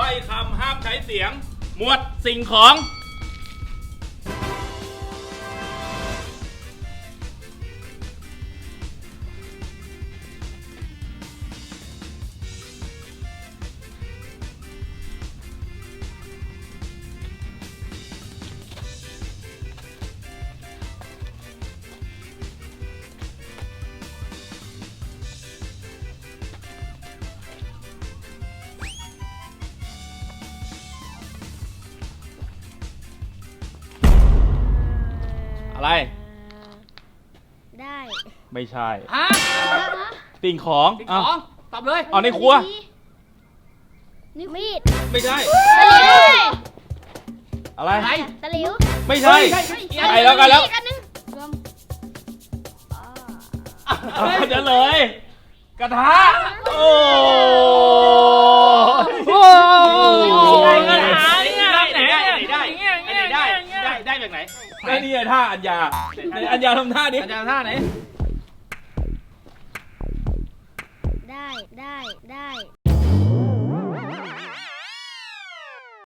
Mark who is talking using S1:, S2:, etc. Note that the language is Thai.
S1: ใบคำห้ามใช้เสียง หมวดสิ่งของ อะไร
S2: ได้
S1: ไม่ใช่
S3: ฮะ
S1: สิ่งของ
S3: สิ่ง
S1: อ้าว
S3: ของ ตอบเลย
S1: เอาในครัว
S2: นิ้วมีด
S1: ไม่ใช่
S2: ตะหลิว
S1: อะไร
S3: อะไร
S2: ตะหลิว
S1: ไม่ใช่
S3: ใช่ใช่
S1: ใช่แล้วกันแล้ว
S2: อีอันนึงรวมอ่า
S1: เอาเดี๋ยวเลย กระทะ โอ้โห
S3: กระถางเนี่ย
S1: ได้ไหนได้
S3: ได้
S1: ได้
S3: ได้
S1: ได้
S3: ได้
S1: ได้ได้แบบไหนได้นี่ไงท่าอัญญาไหนอัญญาทำท่านี้
S3: อาจารย์ท่าไหน
S2: ได้ได้ได้